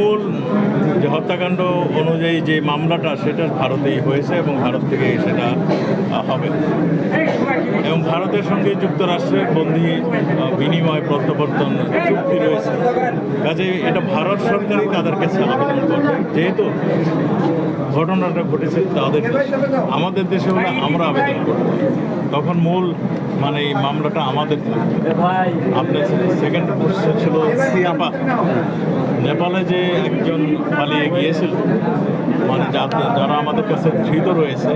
মূল যে হত্যাকাণ্ড অনুযায়ী যে মামলাটা, সেটা ভারতেই হয়েছে এবং ভারত থেকে সেটা হবে। এবং ভারতের সঙ্গে যুক্তরাষ্ট্রের বন্দি বিনিময় প্রত্যাবর্তন চুক্তি রয়েছে। কাজে এটা ভারত সরকারই তাদের কাছে আবেদন করবে। যেহেতু ঘটনাটা ঘটেছে তাদের, আমাদের দেশে হলে আমরা আবেদন করব। তখন মূল মানে এই মামলাটা আমাদের আপনার সেকেন্ড কোশ্চেন ছিল নেপাল নেপালে যে একজন পালিয়ে গিয়েছিল যারা আমাদের কাছে ধৃত রয়েছে,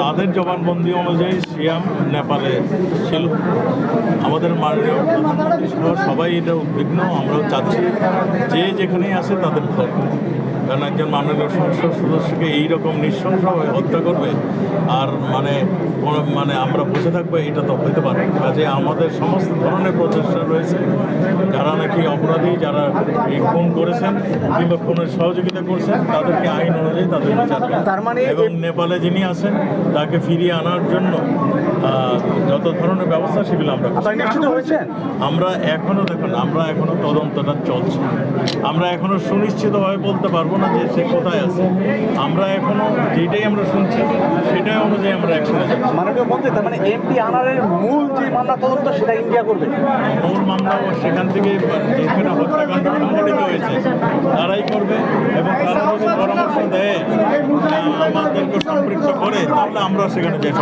তাদের জবানবন্দি অনুযায়ী সিয়াম নেপালে ছিল। আমাদের মাননীয় সবাই এটা উদ্বিগ্ন, আমরাও চাচ্ছি যে যেখানেই আছে তাদের ধরবে কারণ একজন মাননীয় সংসদ সদস্যকে এইরকম নৃশংসভাবে হত্যা করবে, আর মানে মানে আমরা বসে থাকব, এটা তো হতে পারে। কাজে আমাদের সমস্ত ধরনের প্রচেষ্টা রয়েছে। যারা নাকি অপরাধী, যারা এই খুন করেছেন কিংবা খুনের সহযোগিতা করছেন, তাদেরকে আইন অনুযায়ী তাদের বিচার। তার মানে এবং নেপালে যিনি আছেন তাকে ফিরিয়ে আনার জন্য যত ধরনের ব্যবস্থা সেগুলো আমরা আমরা এখনও দেখুন আমরা এখনও তদন্তটা চলছে। আমরা এখনও সুনিশ্চিতভাবে বলতে পারব না যে সে কোথায় আছে। আমরা এখনও যেটাই আমরা শুনছি সেটাই অনুযায়ী আমরা একসাথে যাচ্ছি। মাননীয় মন্ত্রী তার মানে এমপি আনারের মূল যে মামলা তদন্ত সেটা ইন্ডিয়া করবে? মূল মামলা সেখান থেকে যেখানে হত্যাকাণ্ড সংঘটিত হয়েছে তারাই করবে। পরামর্শ দেয় আমাদেরকে সম্পৃক্ত করে তাহলে আমরা সেখানে যাই